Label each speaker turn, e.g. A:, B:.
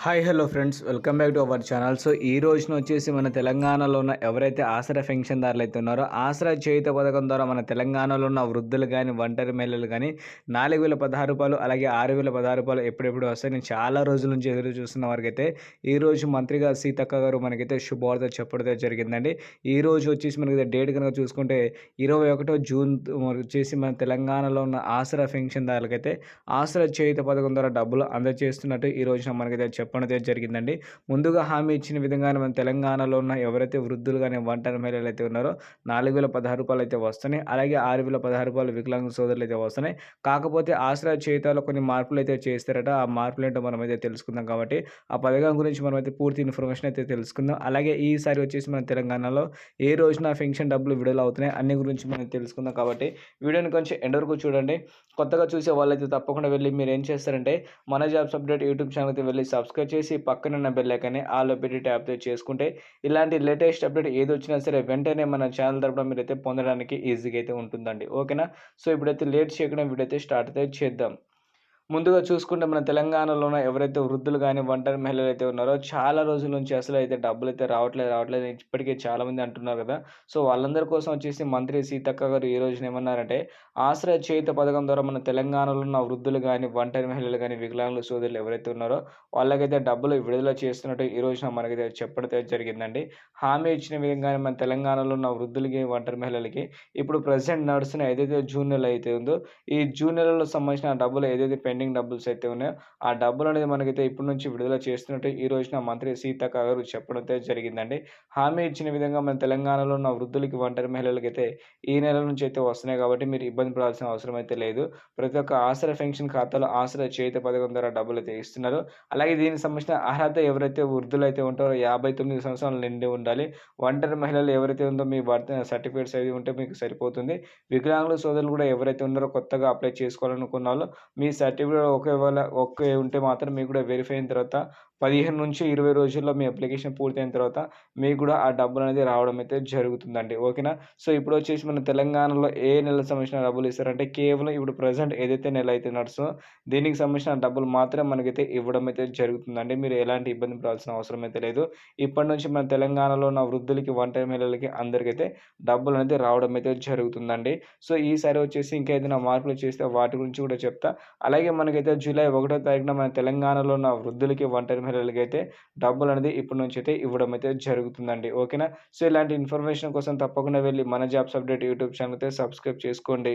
A: Hi hello friends welcome back to our channel so ఈ రోజున వచ్చేసి మన తెలంగాణలో ఉన్న ఎవరైతే ఆసరా పెన్షన్దారులు అయితే ఉన్నారో ఆసరా చేయుత పథకం ద్వారా మన తెలంగాణలో ఉన్న వృద్ధులు కానీ ఒంటరి మహిళలు కానీ నాలుగు వేల పదహారు రూపాయలు అలాగే ఆరు వేల పదహారు రూపాయలు ఎప్పుడెప్పుడు వస్తాయి నేను చాలా రోజుల నుంచి ఎదురు చూస్తున్న వారికైతే ఈ రోజు మంత్రిగా సీతక్క గారు మనకైతే శుభవార్త చెప్పడం జరిగిందండి. ఈ రోజు వచ్చేసి మనకి డేట్ కనుక చూసుకుంటే ఇరవై ఒకటో జూన్ వచ్చేసి మన తెలంగాణలో ఉన్న ఆసరా పెన్షన్దారులకైతే ఆసరా చేయుత పథకం ద్వారా డబ్బులు అందజేస్తున్నట్టు ఈ రోజున మనకైతే చెప్పడం జరిగిందండి. ముందుగా హామీ ఇచ్చిన విధంగానే మన తెలంగాణలో ఉన్న ఎవరైతే వృద్ధులు కానీ ఒంటరి మహిళలు అయితే ఉన్నారో నాలుగు వేల పదహారు రూపాయలు అయితే వస్తున్నాయి. అలాగే ఆరు వేల పదహారు రూపాయలు వికలాంగ సోదరులు అయితే వస్తున్నాయి. కాకపోతే ఆశ్రయ చేతాలో కొన్ని మార్పులు అయితే చేస్తారట. ఆ మార్పులు ఏంటో మనం అయితే తెలుసుకుందాం కాబట్టి ఆ పథకం గురించి మనం అయితే పూర్తి ఇన్ఫర్మేషన్ అయితే తెలుసుకుందాం. అలాగే ఈసారి వచ్చేసి మన తెలంగాణలో ఏ రోజున పెన్షన్ డబ్బులు విడుదల అవుతున్నాయి అన్ని గురించి మనం తెలుసుకుందాం కాబట్టి వీడియోని కొంచెం ఎండ్ వరకు చూడండి. కొత్తగా చూసే వాళ్ళైతే తప్పకుండా వెళ్ళి మీరు ఏం చేస్తారంటే మన జాబ్స్ అప్డేట్ యూట్యూబ్ ఛానల్ అయితే వెళ్ళి సబ్స్క్రైబ్ చేసి పక్కన ఉన్న బెల్ ఐకాన్ని ఆల్ పెట్టి ట్యాప్ చేసుకుంటే ఇలాంటి లేటెస్ట్ అప్డేట్ ఏది వచ్చినా సరే వెంటనే మన ఛానల్ తరపున మీరైతే పొందడానికి ఈజీగా అయితే ఉంటుందండి. ఓకేనా సో ఇప్పుడైతే లేట్ చేయకుండా వీడియో అయితే స్టార్ట్ అయితే చేద్దాం. ముందుగా చూసుకుంటే మన తెలంగాణలోన ఎవరైతే వృద్ధులు కానీ ఒంటరి మహిళలు అయితే ఉన్నారో చాలా రోజుల నుంచి అసలు అయితే డబ్బులు అయితే రావట్లేదు రావట్లేదు ఇప్పటికే చాలామంది అంటున్నారు కదా. సో వాళ్ళందరి కోసం వచ్చేసి మంత్రి సీతక్క గారు ఈ రోజున ఏమన్నారంటే ఆశ్రయ చేయుత పథకం ద్వారా మన తెలంగాణలో ఉన్న వృద్ధులు కానీ ఒంటరి మహిళలు కానీ వికలాంగుల సోదరులు ఎవరైతే ఉన్నారో వాళ్ళకైతే డబ్బులు విడుదల చేస్తున్నట్టు ఈ రోజున మనకైతే చెప్పడం జరిగిందండి. హామీ ఇచ్చిన విధంగానే మన తెలంగాణలో ఉన్న వృద్ధులకి ఒంటరి మహిళలకి ఇప్పుడు ప్రజెంట్ నడుస్తున్న ఏదైతే జూన్ నెల అయితే ఉందో ఈ జూన్ నెలలో సంబంధించిన డబ్బులు ఏదైతే పెండింగ్ డబ్బుల్స్ అయితే ఉన్నాయో ఆ డబ్బులు అనేది మనకైతే ఇప్పటి నుంచి విడుదల చేస్తున్నట్టు ఈ రోజున మంత్రి సీతక్క గారు చెప్పడం అయితే జరిగిందండి. హామీ ఇచ్చిన విధంగా మన తెలంగాణలో ఉన్న వృద్ధులకి ఒంటరి మహిళలకి అయితే ఈ నెల నుంచి అయితే వస్తున్నాయి కాబట్టి మీరు ఇబ్బంది పడాల్సిన అవసరం అయితే లేదు. ప్రతి ఒక్క ఆసరా పెన్షన్ ఖాతాలో ఆసరా చేత పథకం ద్వారా డబ్బులు అయితే ఇస్తున్నారు. అలాగే దీనికి సంబంధించిన అర్హత ఎవరైతే వృద్ధులు అయితే ఉంటారో యాభై తొమ్మిది సంవత్సరాలు నిండి ఉండాలి. ఒంటరి మహిళలు ఎవరైతే ఉందో మీ భర్త సర్టిఫికేట్స్ అవి ఉంటే మీకు సరిపోతుంది. వికలాంగుల సోదరులు కూడా ఎవరైతే ఉన్నారో కొత్తగా అప్లై చేసుకోవాలనుకున్న వాళ్ళు మీ సర్టిఫికేట్ ఒకవేళ ఒకే ఉంటే మాత్రం మీకు కూడా వెరిఫై అయిన తర్వాత పదిహేను నుంచి ఇరవై రోజుల్లో మీ అప్లికేషన్ పూర్తయిన తర్వాత మీకు కూడా ఆ డబ్బులు అనేది రావడం అయితే జరుగుతుందండి. ఓకేనా? సో ఇప్పుడు వచ్చేసి మన తెలంగాణలో ఏ నెల సంబంధించిన డబ్బులు ఇస్తారంటే కేవలం ఇప్పుడు ప్రజెంట్ ఏదైతే నెల అయితే నడుస్తుందో దీనికి సంబంధించిన డబ్బులు మాత్రం మనకైతే ఇవ్వడం అయితే జరుగుతుందండి. మీరు ఎలాంటి ఇబ్బంది పడాల్సిన అవసరం అయితే లేదు. ఇప్పటి నుంచి మన తెలంగాణలో ఉన్న వృద్ధులకి ఒంటరి మహిళలకి అందరికైతే డబ్బులు అనేది రావడం అయితే జరుగుతుందండి. సో ఈసారి వచ్చేసి ఇంకా ఏదైనా మార్పులు చేస్తే వాటి గురించి కూడా చెప్తా. అలాగే మనకైతే జూలై ఒకటో తారీఖున మన తెలంగాణలో ఉన్న వృద్ధులకి ఒంటరి మహిళలకి అయితే డబ్బులు అనేది ఇప్పటి నుంచి అయితే ఇవ్వడం అయితే జరుగుతుందండి. ఓకేనా? సో ఇలాంటి ఇన్ఫర్మేషన్ కోసం తప్పకుండా వెళ్ళి మన జాబ్స్ అప్డేట్ యూట్యూబ్ ఛానల్ అయితే సబ్స్క్రైబ్ చేసుకోండి.